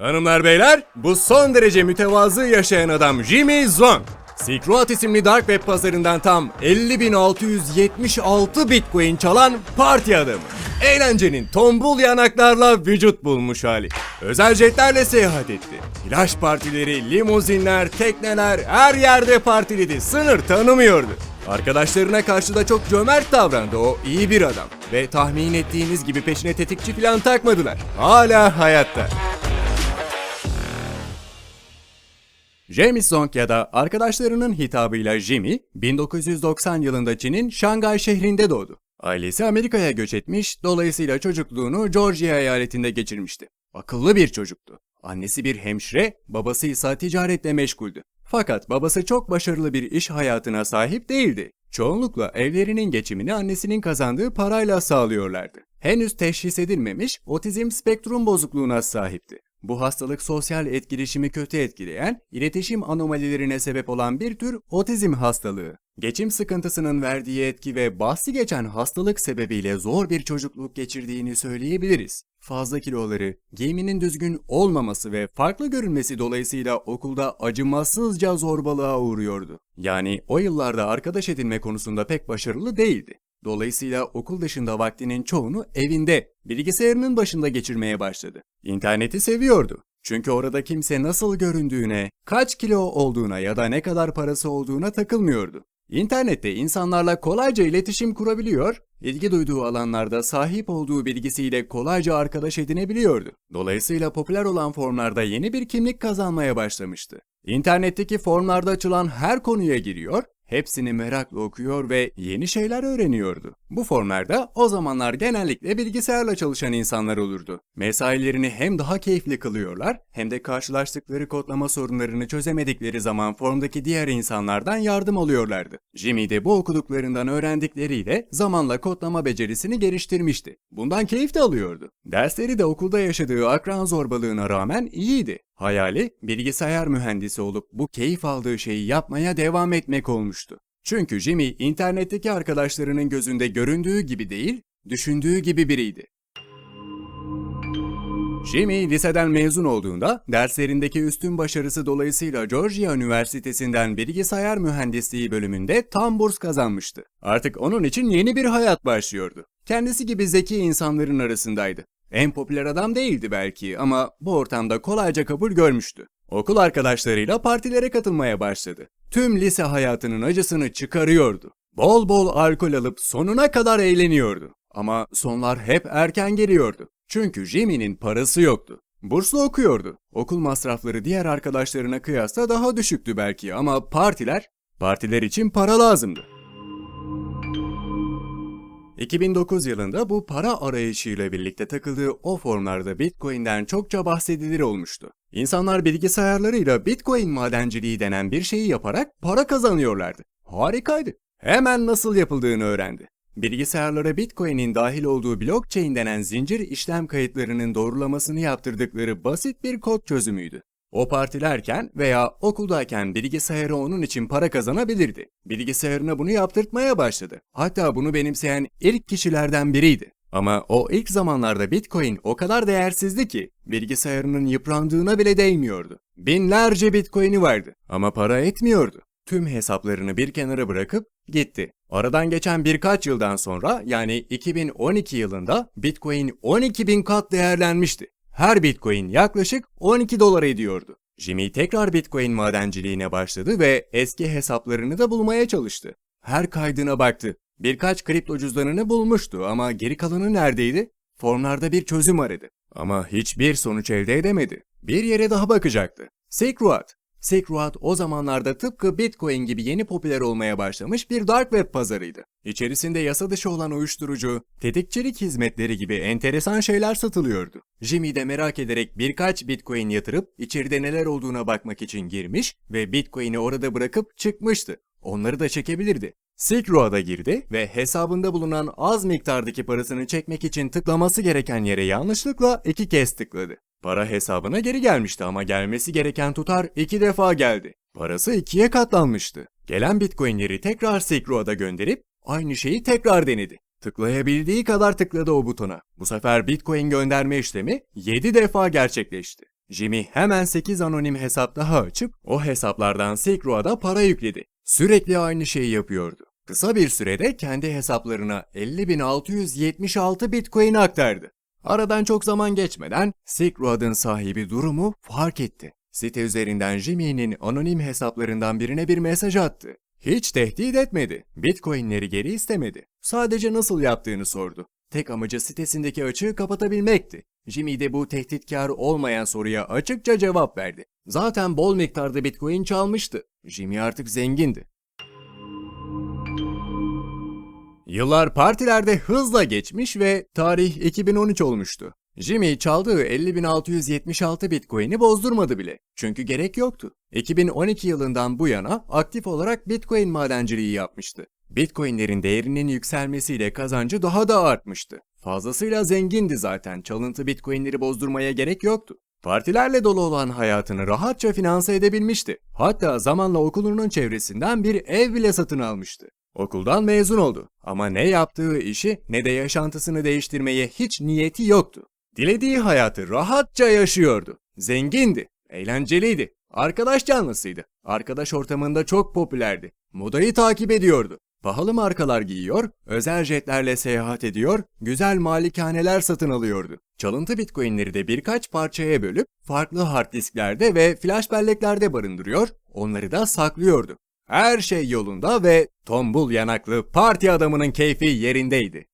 Hanımlar beyler, bu son derece mütevazı yaşayan adam Jimmy Zong. Silk Road isimli dark web pazarından tam 50.676 bitcoin çalan parti adamı. Eğlencenin tombul yanaklarla vücut bulmuş hali. Özel jetlerle seyahat etti. Flash partileri, limuzinler, tekneler her yerde partiledi. Sınır tanımıyordu. Arkadaşlarına karşı da çok cömert davrandı o iyi bir adam. Ve tahmin ettiğiniz gibi peşine tetikçi falan takmadılar. Hala hayatta. James Zong ya da arkadaşlarının hitabıyla Jimmy, 1990 yılında Çin'in Şangay şehrinde doğdu. Ailesi Amerika'ya göç etmiş, dolayısıyla çocukluğunu Georgia eyaletinde geçirmişti. Akıllı bir çocuktu. Annesi bir hemşire, babası ise ticaretle meşguldü. Fakat babası çok başarılı bir iş hayatına sahip değildi. Çoğunlukla evlerinin geçimini annesinin kazandığı parayla sağlıyorlardı. Henüz teşhis edilmemiş otizm spektrum bozukluğuna sahipti. Bu hastalık sosyal etkileşimi kötü etkileyen, iletişim anomalilerine sebep olan bir tür otizm hastalığı. Geçim sıkıntısının verdiği etki ve bahsi geçen hastalık sebebiyle zor bir çocukluk geçirdiğini söyleyebiliriz. Fazla kiloları, giyiminin düzgün olmaması ve farklı görünmesi dolayısıyla okulda acımasızca zorbalığa uğruyordu. Yani o yıllarda arkadaş edinme konusunda pek başarılı değildi. Dolayısıyla okul dışında vaktinin çoğunu evinde, bilgisayarının başında geçirmeye başladı. İnterneti seviyordu. Çünkü orada kimse nasıl göründüğüne, kaç kilo olduğuna ya da ne kadar parası olduğuna takılmıyordu. İnternette insanlarla kolayca iletişim kurabiliyor, ilgi duyduğu alanlarda sahip olduğu bilgisiyle kolayca arkadaş edinebiliyordu. Dolayısıyla popüler olan formlarda yeni bir kimlik kazanmaya başlamıştı. İnternetteki formlarda açılan her konuya giriyor, hepsini merakla okuyor ve yeni şeyler öğreniyordu. Bu formlarda o zamanlar genellikle bilgisayarla çalışan insanlar olurdu. Mesailerini hem daha keyifli kılıyorlar hem de karşılaştıkları kodlama sorunlarını çözemedikleri zaman formdaki diğer insanlardan yardım alıyorlardı. Jimmy de bu okuduklarından öğrendikleriyle zamanla kodlama becerisini geliştirmişti. Bundan keyif de alıyordu. Dersleri de okulda yaşadığı akran zorbalığına rağmen iyiydi. Hayali bilgisayar mühendisi olup bu keyif aldığı şeyi yapmaya devam etmek olmuştu. Çünkü Jimmy internetteki arkadaşlarının gözünde göründüğü gibi değil, düşündüğü gibi biriydi. Jimmy liseden mezun olduğunda derslerindeki üstün başarısı dolayısıyla Georgia Üniversitesi'nden bilgisayar mühendisliği bölümünde tam burs kazanmıştı. Artık onun için yeni bir hayat başlıyordu. Kendisi gibi zeki insanların arasındaydı. En popüler adam değildi belki ama bu ortamda kolayca kabul görmüştü. Okul arkadaşlarıyla partilere katılmaya başladı. Tüm lise hayatının acısını çıkarıyordu. Bol bol alkol alıp sonuna kadar eğleniyordu. Ama sonlar hep erken geliyordu. Çünkü Jimmy'nin parası yoktu. Burslu okuyordu. Okul masrafları diğer arkadaşlarına kıyasla daha düşüktü belki ama partiler, partiler için para lazımdı. 2009 yılında bu para arayışıyla birlikte takıldığı o formlarda Bitcoin'den çokça bahsedilir olmuştu. İnsanlar bilgisayarlarıyla Bitcoin madenciliği denen bir şeyi yaparak para kazanıyorlardı. Harikaydı. Hemen nasıl yapıldığını öğrendi. Bilgisayarlara Bitcoin'in dahil olduğu blockchain denen zincir işlem kayıtlarının doğrulamasını yaptırdıkları basit bir kod çözümüydü. O partilerken veya okuldayken bilgisayarı onun için para kazanabilirdi. Bilgisayarına bunu yaptırtmaya başladı. Hatta bunu benimseyen ilk kişilerden biriydi. Ama o ilk zamanlarda Bitcoin o kadar değersizdi ki bilgisayarının yıprandığına bile değmiyordu. Binlerce Bitcoin'i vardı ama para etmiyordu. Tüm hesaplarını bir kenara bırakıp gitti. Aradan geçen birkaç yıldan sonra yani 2012 yılında Bitcoin 12 bin kat değerlenmişti. Her Bitcoin yaklaşık 12 dolar ediyordu. Jimmy tekrar Bitcoin madenciliğine başladı ve eski hesaplarını da bulmaya çalıştı. Her kaydına baktı. Birkaç kripto cüzdanını bulmuştu ama geri kalanı neredeydi? Formlarda bir çözüm aradı. Ama hiçbir sonuç elde edemedi. Bir yere daha bakacaktı. Silk Road. Silk Road o zamanlarda tıpkı Bitcoin gibi yeni popüler olmaya başlamış bir dark web pazarıydı. İçerisinde yasa dışı olan uyuşturucu, tetikçilik hizmetleri gibi enteresan şeyler satılıyordu. Jimmy de merak ederek birkaç Bitcoin yatırıp içeride neler olduğuna bakmak için girmiş ve Bitcoin'i orada bırakıp çıkmıştı. Onları da çekebilirdi. Silk Road'a girdi ve hesabında bulunan az miktardaki parasını çekmek için tıklaması gereken yere yanlışlıkla iki kez tıkladı. Para hesabına geri gelmişti ama gelmesi gereken tutar iki defa geldi. Parası ikiye katlanmıştı. Gelen bitcoinleri tekrar Silk gönderip aynı şeyi tekrar denedi. Tıklayabildiği kadar tıkladı o butona. Bu sefer bitcoin gönderme işlemi 7 defa gerçekleşti. Jimmy hemen 8 anonim hesap daha açıp o hesaplardan Silk para yükledi. Sürekli aynı şeyi yapıyordu. Kısa bir sürede kendi hesaplarına 50.676 Bitcoin aktardı. Aradan çok zaman geçmeden Silk Road'ın sahibi durumu fark etti. Site üzerinden Jimmy'nin anonim hesaplarından birine bir mesaj attı. Hiç tehdit etmedi. Bitcoin'leri geri istemedi. Sadece nasıl yaptığını sordu. Tek amacı sitesindeki açığı kapatabilmekti. Jimmy de bu tehditkar olmayan soruya açıkça cevap verdi. Zaten bol miktarda Bitcoin çalmıştı. Jimmy artık zengindi. Yıllar partilerde hızla geçmiş ve tarih 2013 olmuştu. Jimmy çaldığı 50.676 Bitcoin'i bozdurmadı bile. Çünkü gerek yoktu. 2012 yılından bu yana aktif olarak Bitcoin madenciliği yapmıştı. Bitcoin'lerin değerinin yükselmesiyle kazancı daha da artmıştı. Fazlasıyla zengindi zaten. Çalıntı Bitcoin'leri bozdurmaya gerek yoktu. Partilerle dolu olan hayatını rahatça finanse edebilmişti. Hatta zamanla okulunun çevresinden bir ev bile satın almıştı. Okuldan mezun oldu ama ne yaptığı işi ne de yaşantısını değiştirmeye hiç niyeti yoktu. Dilediği hayatı rahatça yaşıyordu. Zengindi, eğlenceliydi, arkadaş canlısıydı. Arkadaş ortamında çok popülerdi. Modayı takip ediyordu. Pahalı markalar giyiyor, özel jetlerle seyahat ediyor, güzel malikaneler satın alıyordu. Çalıntı bitcoinleri de birkaç parçaya bölüp farklı hard disklerde ve flash belleklerde barındırıyor, onları da saklıyordu. Her şey yolunda ve tombul yanaklı parti adamının keyfi yerindeydi.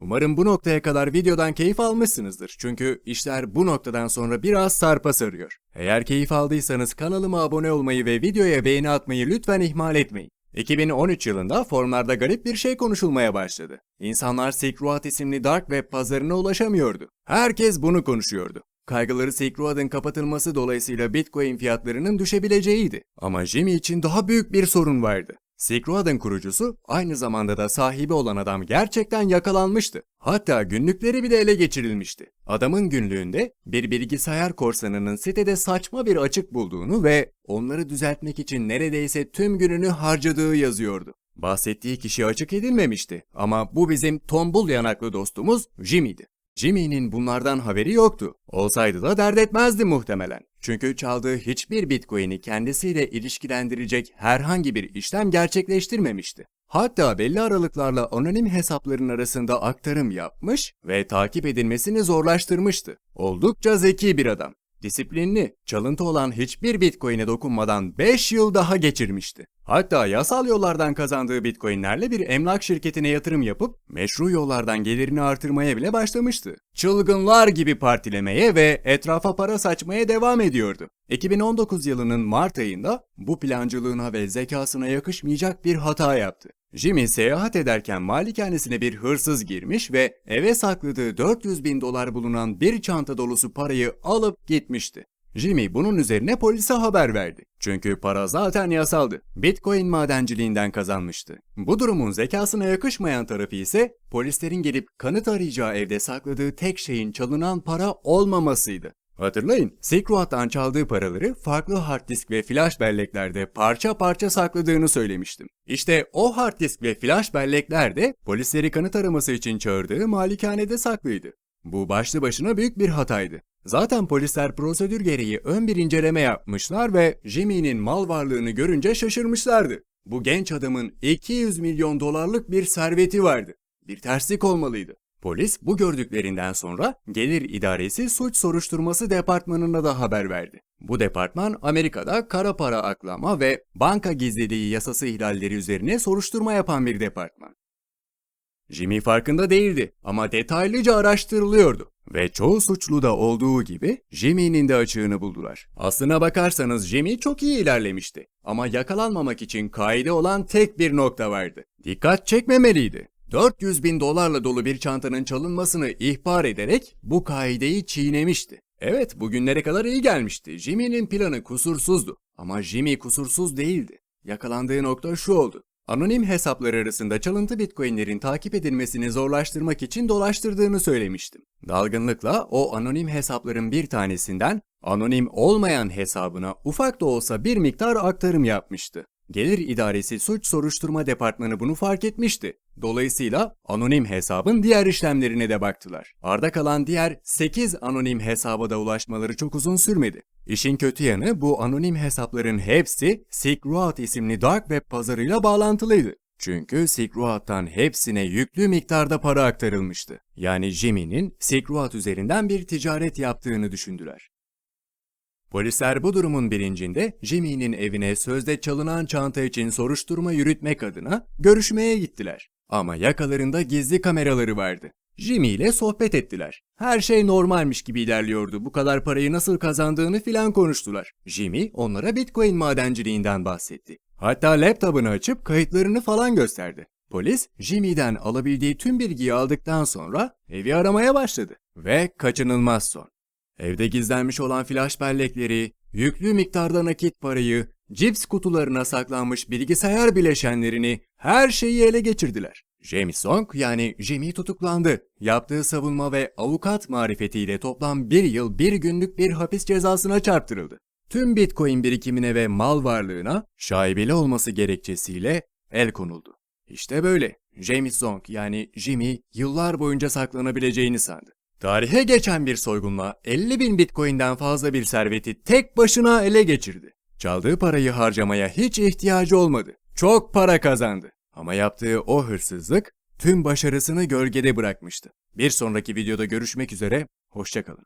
Umarım bu noktaya kadar videodan keyif almışsınızdır. Çünkü işler bu noktadan sonra biraz sarpa sarıyor. Eğer keyif aldıysanız kanalıma abone olmayı ve videoya beğeni atmayı lütfen ihmal etmeyin. 2013 yılında forumlarda garip bir şey konuşulmaya başladı. İnsanlar Silk Road isimli dark web pazarına ulaşamıyordu. Herkes bunu konuşuyordu. Kaygıları Silk kapatılması dolayısıyla Bitcoin fiyatlarının düşebileceğiydi. Ama Jimmy için daha büyük bir sorun vardı. Silk kurucusu, aynı zamanda da sahibi olan adam gerçekten yakalanmıştı. Hatta günlükleri bile ele geçirilmişti. Adamın günlüğünde bir bilgisayar korsanının sitede saçma bir açık bulduğunu ve onları düzeltmek için neredeyse tüm gününü harcadığı yazıyordu. Bahsettiği kişi açık edilmemişti ama bu bizim tombul yanaklı dostumuz Jimmy'di. Jimmy'nin bunlardan haberi yoktu. Olsaydı da dert etmezdi muhtemelen. Çünkü çaldığı hiçbir bitcoin'i kendisiyle ilişkilendirecek herhangi bir işlem gerçekleştirmemişti. Hatta belli aralıklarla anonim hesapların arasında aktarım yapmış ve takip edilmesini zorlaştırmıştı. Oldukça zeki bir adam. Disiplinli, çalıntı olan hiçbir bitcoin'e dokunmadan 5 yıl daha geçirmişti. Hatta yasal yollardan kazandığı bitcoinlerle bir emlak şirketine yatırım yapıp meşru yollardan gelirini artırmaya bile başlamıştı. Çılgınlar gibi partilemeye ve etrafa para saçmaya devam ediyordu. 2019 yılının Mart ayında bu plancılığına ve zekasına yakışmayacak bir hata yaptı. Jimmy seyahat ederken malikanesine bir hırsız girmiş ve eve sakladığı 400 bin dolar bulunan bir çanta dolusu parayı alıp gitmişti. Jimmy bunun üzerine polise haber verdi. Çünkü para zaten yasaldı. Bitcoin madenciliğinden kazanmıştı. Bu durumun zekasına yakışmayan tarafı ise polislerin gelip kanıt arayacağı evde sakladığı tek şeyin çalınan para olmamasıydı. Hatırlayın, Silk Road'dan çaldığı paraları farklı hard disk ve flash belleklerde parça parça sakladığını söylemiştim. İşte o hard disk ve flash bellekler de polisleri kanıt araması için çağırdığı malikanede saklıydı. Bu başlı başına büyük bir hataydı. Zaten polisler prosedür gereği ön bir inceleme yapmışlar ve Jimmy'nin mal varlığını görünce şaşırmışlardı. Bu genç adamın 200 milyon dolarlık bir serveti vardı. Bir terslik olmalıydı. Polis bu gördüklerinden sonra Gelir İdaresi Suç Soruşturması Departmanı'na da haber verdi. Bu departman Amerika'da kara para aklama ve banka gizliliği yasası ihlalleri üzerine soruşturma yapan bir departman. Jimmy farkında değildi ama detaylıca araştırılıyordu. Ve çoğu suçlu da olduğu gibi Jimmy'nin de açığını buldular. Aslına bakarsanız Jimmy çok iyi ilerlemişti. Ama yakalanmamak için kaide olan tek bir nokta vardı. Dikkat çekmemeliydi. 400 bin dolarla dolu bir çantanın çalınmasını ihbar ederek bu kaideyi çiğnemişti. Evet bugünlere kadar iyi gelmişti. Jimmy'nin planı kusursuzdu. Ama Jimmy kusursuz değildi. Yakalandığı nokta şu oldu. Anonim hesaplar arasında çalıntı bitcoinlerin takip edilmesini zorlaştırmak için dolaştırdığını söylemiştim. Dalgınlıkla o anonim hesapların bir tanesinden anonim olmayan hesabına ufak da olsa bir miktar aktarım yapmıştı. Gelir İdaresi Suç Soruşturma Departmanı bunu fark etmişti. Dolayısıyla anonim hesabın diğer işlemlerine de baktılar. Arda kalan diğer 8 anonim hesaba da ulaşmaları çok uzun sürmedi. İşin kötü yanı bu anonim hesapların hepsi Silk Road isimli dark web pazarıyla bağlantılıydı. Çünkü Silk Road'dan hepsine yüklü miktarda para aktarılmıştı. Yani Jimmy'nin Silk Road üzerinden bir ticaret yaptığını düşündüler. Polisler bu durumun bilincinde Jimmy'nin evine sözde çalınan çanta için soruşturma yürütmek adına görüşmeye gittiler. Ama yakalarında gizli kameraları vardı. Jimmy ile sohbet ettiler. Her şey normalmiş gibi ilerliyordu. Bu kadar parayı nasıl kazandığını filan konuştular. Jimmy onlara Bitcoin madenciliğinden bahsetti. Hatta laptopunu açıp kayıtlarını falan gösterdi. Polis, Jimmy'den alabildiği tüm bilgiyi aldıktan sonra evi aramaya başladı. Ve kaçınılmaz son. Evde gizlenmiş olan flash bellekleri, yüklü miktarda nakit parayı, cips kutularına saklanmış bilgisayar bileşenlerini, her şeyi ele geçirdiler. James Song yani Jimmy tutuklandı. Yaptığı savunma ve avukat marifetiyle toplam bir yıl bir günlük bir hapis cezasına çarptırıldı. Tüm Bitcoin birikimine ve mal varlığına şaibeli olması gerekçesiyle el konuldu. İşte böyle. James Song yani Jimmy yıllar boyunca saklanabileceğini sandı. Tarihe geçen bir soygunla 50 bin bitcoin'den fazla bir serveti tek başına ele geçirdi. Çaldığı parayı harcamaya hiç ihtiyacı olmadı. Çok para kazandı. Ama yaptığı o hırsızlık tüm başarısını gölgede bırakmıştı. Bir sonraki videoda görüşmek üzere, hoşçakalın.